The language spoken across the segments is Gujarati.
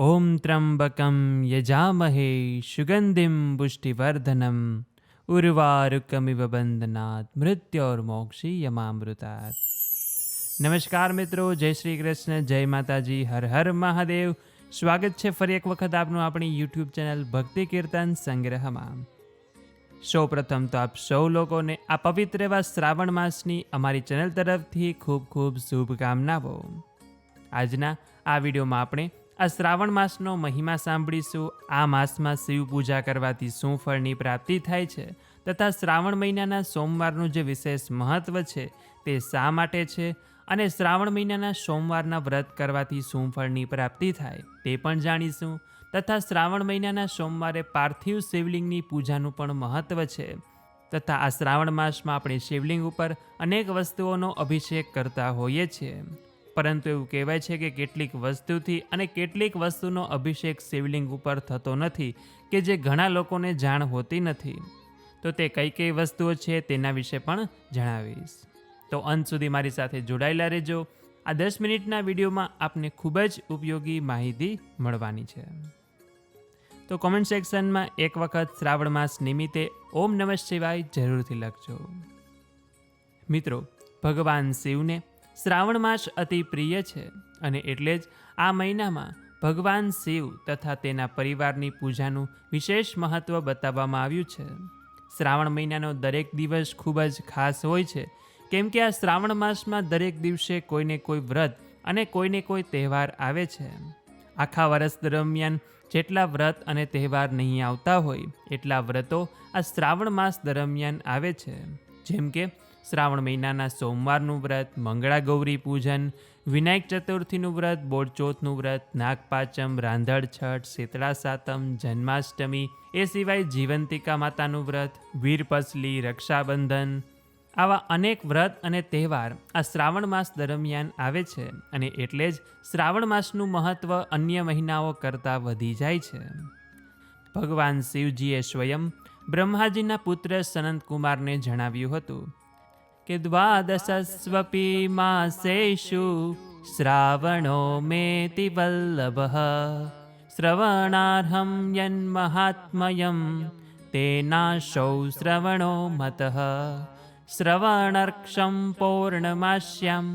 ॐ त्र्यम्बकं यजामहे सुगन्धिं पुष्टिवर्धनम् ઉર્વારુકમિવ બંધનાથ મૃત્યોર્મોક્ષી યમામૃતાત નમસ્કાર મિત્રો જય શ્રી કૃષ્ણ જય માતાજી હર હર મહાદેવ સ્વાગત છે ફરી એક વખત આપનું આપણી યુટ્યુબ ચેનલ ભક્તિ કીર્તન સંગ્રહમાં સૌ પ્રથમ તો આપ સૌ લોકોને આ પવિત્ર એવા શ્રાવણ માસની અમારી ચેનલ તરફથી ખૂબ ખૂબ શુભકામનાઓ આજના આ વિડીયોમાં આપણે આ શ્રાવણ માસનો મહિમા સાંભળીશું, આ માસમાં શિવ પૂજા કરવાથી શું ફળની પ્રાપ્તિ થાય છે તથા શ્રાવણ મહિનાના સોમવારનું જે વિશેષ મહત્વ છે તે શા માટે છે અને શ્રાવણ મહિનાના સોમવારના વ્રત કરવાથી શું ફળની પ્રાપ્તિ થાય તે પણ જાણીશું તથા શ્રાવણ મહિનાના સોમવારે પાર્થિવ શિવલિંગની પૂજાનું પણ મહત્વ છે તથા આ શ્રાવણ માસમાં આપણે શિવલિંગ ઉપર અનેક વસ્તુઓનો અભિષેક કરતા હોઈએ છીએ. પરંતુ એવું કહેવાય છે કે કેટલીક વસ્તુથી અને કેટલીક વસ્તુનો અભિષેક શિવલિંગ ઉપર થતો નથી કે જે ઘણા લોકોને જાણ હોતી નથી. તો તે કઈ કઈ વસ્તુઓ છે તેના વિશે પણ જણાવીશ. તો અંત સુધી મારી સાથે જોડાયેલા રહેજો. આ દસ મિનિટના વિડીયોમાં આપને ખૂબ જ ઉપયોગી માહિતી મળવાની છે. તો કોમેન્ટ સેક્શનમાં એક વખત શ્રાવણ માસ નિમિત્તે ઓમ નમઃ શિવાય જરૂરથી લખજો. મિત્રો, ભગવાન શિવને શ્રાવણ માસ અતિ પ્રિય છે અને એટલે જ આ મહિનામાં ભગવાન શિવ તથા તેના પરિવારની પૂજાનું વિશેષ મહત્ત્વ બતાવવામાં આવ્યું છે. શ્રાવણ મહિનાનો દરેક દિવસ ખૂબ જ ખાસ હોય છે. કેમ કે આ શ્રાવણ માસમાં દરેક દિવસે કોઈને કોઈ વ્રત અને કોઈને કોઈ તહેવાર આવે છે. આખા વર્ષ દરમિયાન જેટલા વ્રત અને તહેવાર નહીં આવતા હોય, એટલા વ્રતો આ શ્રાવણ માસ દરમિયાન આવે છે. જેમ કે શ્રાવણ મહિનાના સોમવારનું વ્રત, મંગળા ગૌરી પૂજન, વિનાયક ચતુર્થીનું વ્રત બોડચોથનું વ્રત નાગપાચમ રાંધણ છઠ, શીતળા સાતમ, જન્માષ્ટમી, એ સિવાય જીવંતિકા માતાનું વ્રત વીરપસલી રક્ષાબંધન. આવા અનેક વ્રત અને તહેવાર આ શ્રાવણ માસ દરમિયાન આવે છે અને એટલે જ શ્રાવણ માસનું મહત્ત્વ અન્ય મહિનાઓ કરતાં વધી જાય છે. ભગવાન શિવજીએ સ્વયં બ્રહ્માજીના પુત્ર સનંતકુમારને જણાવ્યું હતું કે દ્વાદશસ્વપી માસેષુ શ્રાવણો મેતિ વલ્લભ શ્રવણાર્હં યન્મહાત્મયમ તેનાશૌ શ્રવણો મતઃ શ્રવણર્ક્ષમ પૌર્ણમાસ્યમ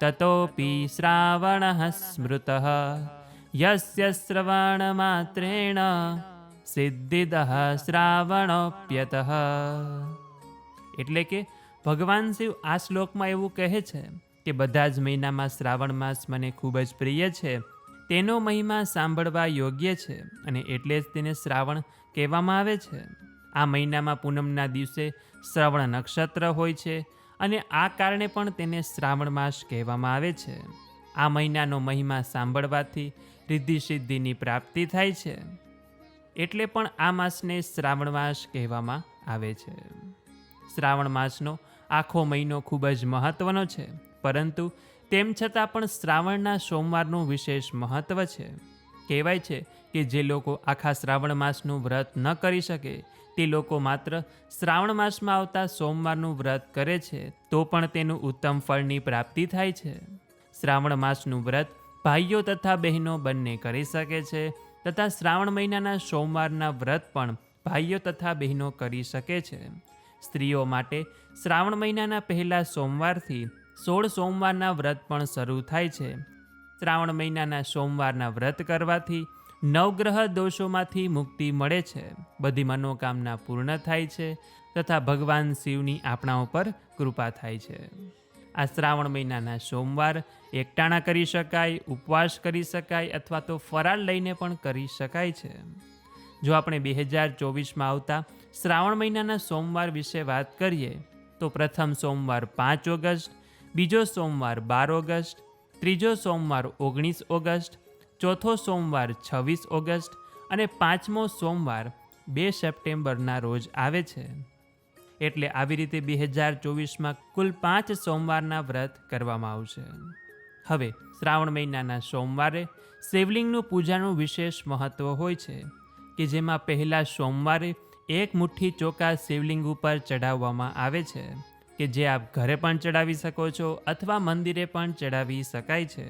તતોપી શ્રાવણઃ સ્મૃતઃ યસ્ય શ્રવણમાત્રેણ સિદ્ધિદઃ શ્રાવણોપ્યતઃ એટલે કે ભગવાન શિવ આ શ્લોકમાં એવું કહે છે કે બધા જ મહિનામાં શ્રાવણ માસ મને ખૂબ જ પ્રિય છે. તેનો મહિમા સાંભળવા યોગ્ય છે અને એટલે જ તેને શ્રાવણ કહેવામાં આવે છે. આ મહિનામાં પૂનમના દિવસે શ્રવણ નક્ષત્ર હોય છે અને આ કારણે પણ તેને શ્રાવણ માસ કહેવામાં આવે છે. આ મહિનાનો મહિમા સાંભળવાથી રિદ્ધિ સિદ્ધિની પ્રાપ્તિ થાય છે. એટલે પણ આ માસને શ્રાવણ માસ કહેવામાં આવે છે. શ્રાવણ માસનો આખો મહિનો ખૂબ જ મહત્ત્વનો છે. પરંતુ તેમ છતાં પણ શ્રાવણના સોમવારનું વિશેષ મહત્ત્વ છે. કહેવાય છે કે જે લોકો આખા શ્રાવણ માસનું વ્રત ન કરી શકે, તે લોકો માત્ર શ્રાવણ માસમાં આવતા સોમવારનું વ્રત કરે છે, તો પણ તેનું ઉત્તમ ફળની પ્રાપ્તિ થાય છે. શ્રાવણ માસનું વ્રત ભાઈઓ તથા બહેનો બંને કરી શકે છે, તથા શ્રાવણ મહિનાના સોમવારના વ્રત પણ ભાઈઓ તથા બહેનો કરી શકે છે. સ્ત્રીઓ માટે શ્રાવણ મહિનાના પહેલા સોમવારથી સોળ સોમવારના વ્રત પણ શરૂ થાય છે. શ્રાવણ મહિનાના સોમવારના વ્રત કરવાથી નવગ્રહ દોષોમાંથી મુક્તિ મળે છે. બધી મનોકામના પૂર્ણ થાય છે તથા ભગવાન શિવની આપણા ઉપર કૃપા થાય છે. આ શ્રાવણ મહિનાના સોમવાર એકટાણા કરી શકાય, ઉપવાસ કરી શકાય અથવા તો ફરાળ લઈને પણ કરી શકાય છે. જો આપણે બે હજાર ચોવીસમાં આવતા શ્રાવણ મહિનાના સોમવાર વિશે વાત કરીએ, તો પ્રથમ સોમવાર પાંચ ઓગસ્ટ, બીજો સોમવાર બાર ઓગસ્ટ, ત્રીજો સોમવાર ઓગણીસ ઓગસ્ટ, ચોથો સોમવાર છવ્વીસ ઓગસ્ટ અને પાંચમો સોમવાર બે સપ્ટેમ્બરના રોજ આવે છે. એટલે આવી રીતે બે હજાર ચોવીસમાં કુલ પાંચ સોમવારના વ્રત કરવામાં આવશે. હવે શ્રાવણ મહિનાના સોમવારે શિવલિંગનું પૂજાનું વિશેષ મહત્ત્વ હોય છે. કે જેમાં પહેલા સોમવારે એક મુઠ્ઠી ચોખા શિવલિંગ ઉપર ચડાવવામાં આવે છે, કે જે આપ ઘરે પણ ચડાવી શકો છો અથવા મંદિરે પણ ચડાવી શકાય છે.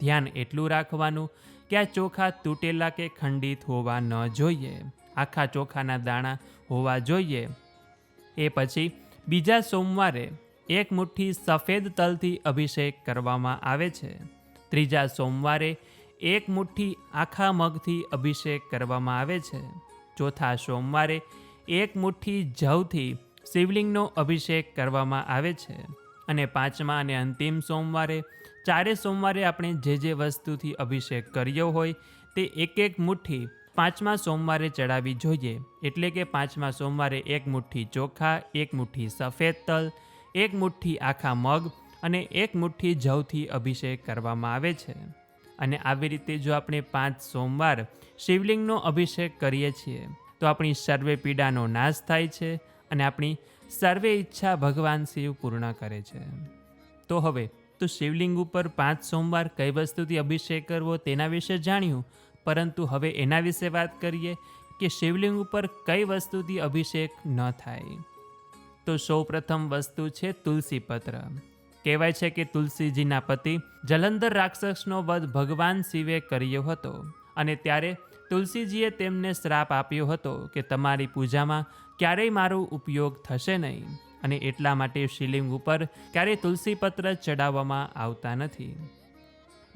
ધ્યાન એટલું રાખવાનું કે આ ચોખા તૂટેલા કે ખંડિત હોવા ન જોઈએ. આખા ચોખાના દાણા હોવા જોઈએ. એ પછી બીજા સોમવારે એક મુઠ્ઠી સફેદ તલથી અભિષેક કરવામાં આવે છે. ત્રીજા સોમવારે એક મુઠ્ઠી આખા મગથી અભિષેક કરવામાં આવે છે. ચોથા સોમવારે એક મુઠ્ઠી જવથી શિવલિંગનો અભિષેક કરવામાં આવે છે. અને પાંચમા અને અંતિમ સોમવારે ચારે સોમવારે આપણે જે જે વસ્તુથી અભિષેક કર્યો હોય તે એક એક મુઠ્ઠી પાંચમા સોમવારે ચડાવવી જોઈએ. એટલે કે પાંચમા સોમવારે એક મુઠ્ઠી ચોખા, એક મુઠ્ઠી સફેદ તલ, એક મુઠ્ઠી આખા મગ અને એક મુઠ્ઠી જવથી અભિષેક કરવામાં આવે છે. અને આવી રીતે જો આપણે પાંચ સોમવાર શિવલિંગનો અભિષેક કરીએ છીએ, તો આપણી સર્વે પીડાનો નાશ થાય છે અને આપણી સર્વે ઈચ્છા ભગવાન શિવ પૂર્ણ કરે છે. તો હવે, તો શિવલિંગ ઉપર પાંચ સોમવાર કઈ વસ્તુથી અભિષેક કરવો તેના વિશે જાણ્યું? પરંતુ હવે એના વિશે વાત કરીએ કે શિવલિંગ ઉપર કઈ વસ્તુથી અભિષેક ન થાય. તો સૌ પ્રથમ વસ્તુ છે તુલસી પત્ર કહેવાય છે કે તુલસીજીના પતિ જલંધર રાક્ષસનો વધ ભગવાન શિવે કર્યો હતો. અને ત્યારે તુલસીજીએ તેમને શ્રાપ આપ્યો હતો કે તમારી પૂજામાં ક્યારેય મારો ઉપયોગ થશે નહીં. અને એટલા માટે શિવલિંગ ઉપર ક્યારેય તુલસી પત્ર ચડાવવામાં આવતા નથી.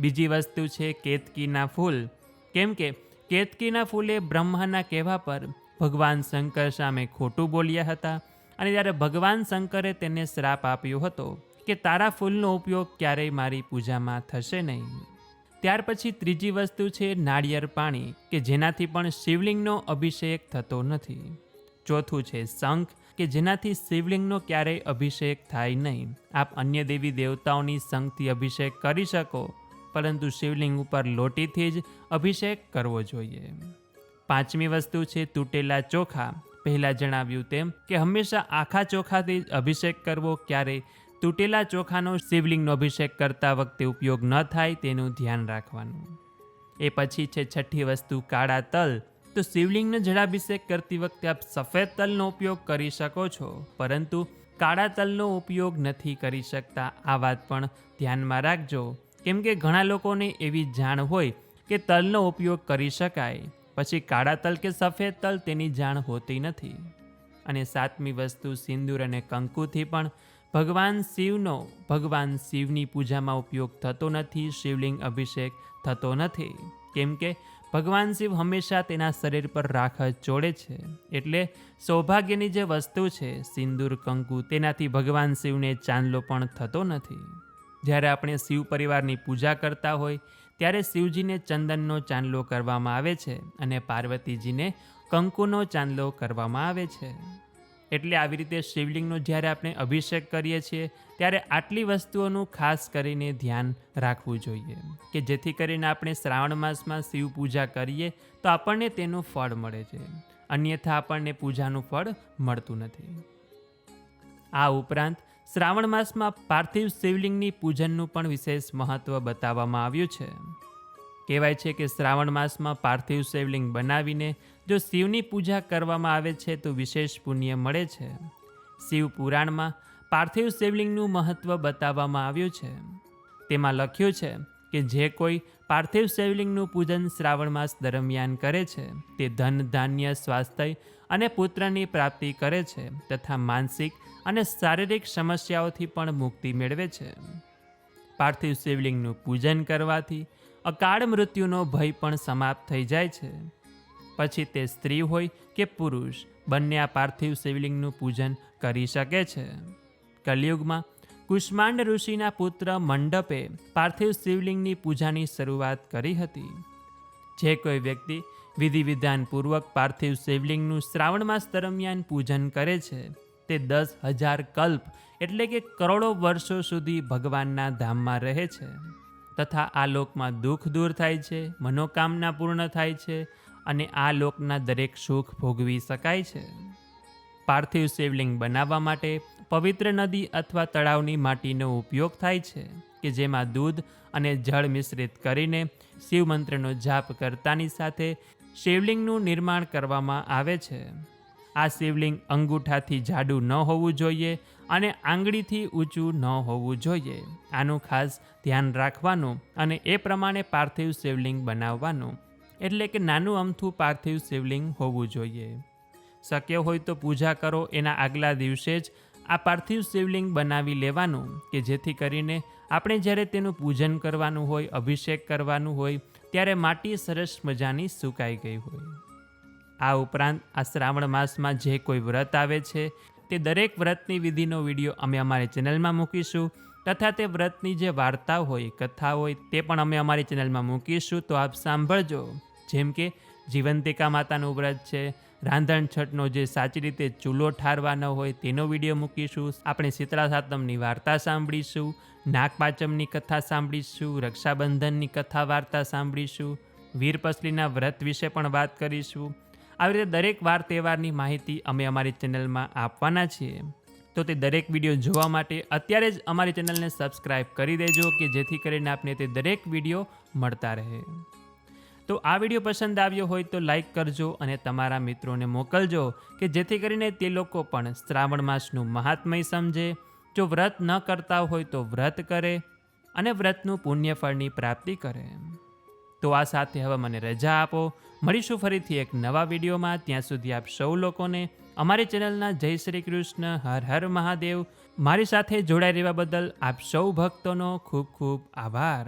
બીજી વસ્તુ છે કેતકીના ફૂલ. કેમ કે કેતકીના ફૂલે બ્રહ્માના કહેવા પર ભગવાન શંકર સામે ખોટું બોલ્યા હતા. અને ત્યારે ભગવાન શંકરે તેને શ્રાપ આપ્યો હતો. કે તારા ફૂલનો ઉપયોગ ક્યારેય મારી પૂજામાં થશે નહીં. ત્યાર પછી ત્રીજી વસ્તુ છે નાળિયેર પાણી, કે જેનાથી પણ શિવલિંગનો અભિષેક થતો નથી. ચોથું છે શંખ, કે જેનાથી શિવલિંગનો ક્યારેય અભિષેક થાય નહીં. આપ અન્ય દેવી દેવતાઓની શંખથી અભિષેક કરી શકો, પરંતુ શિવલિંગ ઉપર લોટીથી જ અભિષેક કરવો જોઈએ. પાંચમી વસ્તુ છે તૂટેલા ચોખા. પહેલાં જણાવ્યું તેમ કે હંમેશા આખા ચોખાથી અભિષેક કરવો ક્યારેય તૂટેલા ચોખાનો શિવલિંગનો અભિષેક કરતા વખતે ઉપયોગ ન થાય તેનું ધ્યાન રાખવાનું. એ પછી છે છઠ્ઠી વસ્તુ, કાળા તલ. તો શિવલિંગનો જળાભિષેક કરતી વખતે આપ સફેદ તલનો ઉપયોગ કરી શકો છો, પરંતુ કાળા તલનો ઉપયોગ નથી કરી શકતા. આ વાત પણ ધ્યાનમાં રાખજો. કેમ કે ઘણા લોકોને એવી જાણ હોય કે તલનો ઉપયોગ કરી શકાય. પછી કાળા તલ કે સફેદ તલ તેની જાણ હોતી નથી. અને સાતમી વસ્તુ, સિંદૂર અને કંકુથી પણ ભગવાન શિવનો, ભગવાન શિવની પૂજામાં ઉપયોગ થતો નથી, શિવલિંગ અભિષેક થતો નથી. કેમ કે, ભગવાન શિવ હંમેશા તેના શરીર પર રાખ જ ચોડે છે. એટલે સૌભાગ્યની જે વસ્તુ છે, સિંદૂર, કંકુ, તેનાથી ભગવાન શિવને ચાંદલો પણ થતો નથી. જ્યારે આપણે શિવ પરિવારની પૂજા કરતા હોય, ત્યારે શિવજીને ચંદનનો ચાંદલો કરવામાં આવે છે અને પાર્વતીજીને કંકુનો ચાંદલો કરવામાં આવે છે. એટલે આવી રીતે શિવલિંગનો જ્યારે આપણે અભિષેક કરીએ છીએ, ત્યારે આટલી વસ્તુઓનું ખાસ કરીને ધ્યાન રાખવું જોઈએ કે જેથી કરીને આપણે શ્રાવણ માસમાં શિવ પૂજા કરીએ તો આપણને તેનું ફળ મળે છે. અન્યથા આપણને પૂજાનું ફળ મળતું નથી. આ ઉપરાંત, શ્રાવણ માસમાં પાર્થિવ શિવલિંગની પૂજનનું પણ વિશેષ મહત્ત્વ બતાવવામાં આવ્યું છે. કહેવાય છે કે શ્રાવણ માસમાં પાર્થિવ શિવલિંગ બનાવીને જો શિવની પૂજા કરવામાં આવે છે તો વિશેષ પુણ્ય મળે છે. શિવ પુરાણમાં પાર્થિવ શિવલિંગનું મહત્ત્વ બતાવવામાં આવ્યું છે. તેમાં લખ્યું છે કે જે કોઈ પાર્થિવ શિવલિંગનું પૂજન શ્રાવણ માસ દરમિયાન કરે છે, તે ધન, ધાન્ય, સ્વાસ્થ્ય અને પુત્રની પ્રાપ્તિ કરે છે તથા માનસિક અને શારીરિક સમસ્યાઓથી પણ મુક્તિ મેળવે છે. પાર્થિવ શિવલિંગનું પૂજન કરવાથી અકાળ મૃત્યુનો ભય પણ સમાપ્ત થઈ જાય છે. પછી તે સ્ત્રી હોય કે પુરુષ, બંને આ પાર્થિવ શિવલિંગનું પૂજન કરી શકે છે. કલયુગમાં કુષ્માંડ ઋષિના પુત્ર મંડપે પાર્થિવ શિવલિંગની પૂજાની શરૂઆત કરી હતી. જે કોઈ વ્યક્તિ વિધિ વિધાનપૂર્વક પાર્થિવ શિવલિંગનું શ્રાવણ માસ દરમિયાન પૂજન કરે છે તે દસ હજાર કલ્પ, એટલે કે કરોડો વર્ષો સુધી ભગવાનના ધામમાં રહે છે. તથા આ લોકમાં દુઃખ દૂર થાય છે, મનોકામના પૂર્ણ થાય છે અને આ લોકના દરેક સુખ ભોગવી શકાય છે. પાર્થિવ શિવલિંગ બનાવવા માટે પવિત્ર નદી અથવા તળાવની માટીનો ઉપયોગ થાય છે, કે જેમાં દૂધ અને જળ મિશ્રિત કરીને શિવ મંત્રનો જાપ કરતાની સાથે શિવલિંગનું નિર્માણ કરવામાં આવે છે. આ શિવલિંગ અંગૂઠાથી જાડું ન હોવું જોઈએ અને આંગળીથી ઊંચું ન હોવું જોઈએ. આનું ખાસ ધ્યાન રાખવાનું અને એ પ્રમાણે પાર્થિવ શિવલિંગ બનાવવાનું એટલે કે નાનું અમથું પાર્થિવ શિવલિંગ હોવું જોઈએ. શક્ય હોય તો પૂજા કરો, એના આગલા દિવસે જ આ પાર્થિવ શિવલિંગ બનાવી લેવાનું કે જેથી કરીને આપણે જ્યારે તેનું પૂજન કરવાનું હોય, અભિષેક કરવાનું હોય, ત્યારે માટી સરસ મજાની સુકાઈ ગઈ હોય. આ ઉપરાંત આ શ્રાવણ માસમાં જે કોઈ વ્રત આવે છે, તે દરેક વ્રતની વિધિનો વીડિયો અમે અમારી ચેનલમાં મૂકીશું. તથા તે વ્રતની જે વાર્તા હોય કથા હોય, તે પણ અમે અમારી ચેનલમાં મૂકીશું. તો આપ સાંભળજો. જેમ કે જીવંતિકા માતાનું વ્રત છે, રાંધણ છઠનો જે સાચી રીતે ચૂલો ઠારવાનો હોય, તેનો વીડિયો મૂકીશું. આપણે શીતળા સાતમની વાર્તા સાંભળીશું, નાગપાંચમની કથા સાંભળીશું, રક્ષાબંધનની કથા વાર્તા સાંભળીશું, વીરપસલીના વ્રત વિશે પણ વાત કરીશું. આવી રીતે દરેક વાર તહેવારની માહિતી અમે અમારી ચેનલમાં આપવાના છીએ. તો તે દરેક વીડિયો જોવા માટે અત્યારે જ અમારી ચેનલને સબસ્ક્રાઇબ કરી દેજો કે જેથી કરીને આપને તે દરેક વીડિયો મળતા રહે. તો આ વીડિયો પસંદ આવ્યો હોય તો લાઈક કરજો અને તમારા મિત્રોને મોકલજો કે જેથી કરીને તે લોકો પણ શ્રાવણ માસનું મહાત્મય સમજે. જો વ્રત ન કરતા હોય તો વ્રત કરે અને વ્રતનું પુણ્યફળની પ્રાપ્તિ કરે. તો આ સાથે હવે મને રજા આપો. મળીશું ફરીથી એક નવા વિડીયોમાં. ત્યાં સુધી આપ સૌ લોકોને અમારી ચેનલના જય શ્રી કૃષ્ણ, હર હર મહાદેવ. મારી સાથે જોડાઈ રહેવા બદલ આપ સૌ ભક્તોનો ખૂબ ખૂબ આભાર.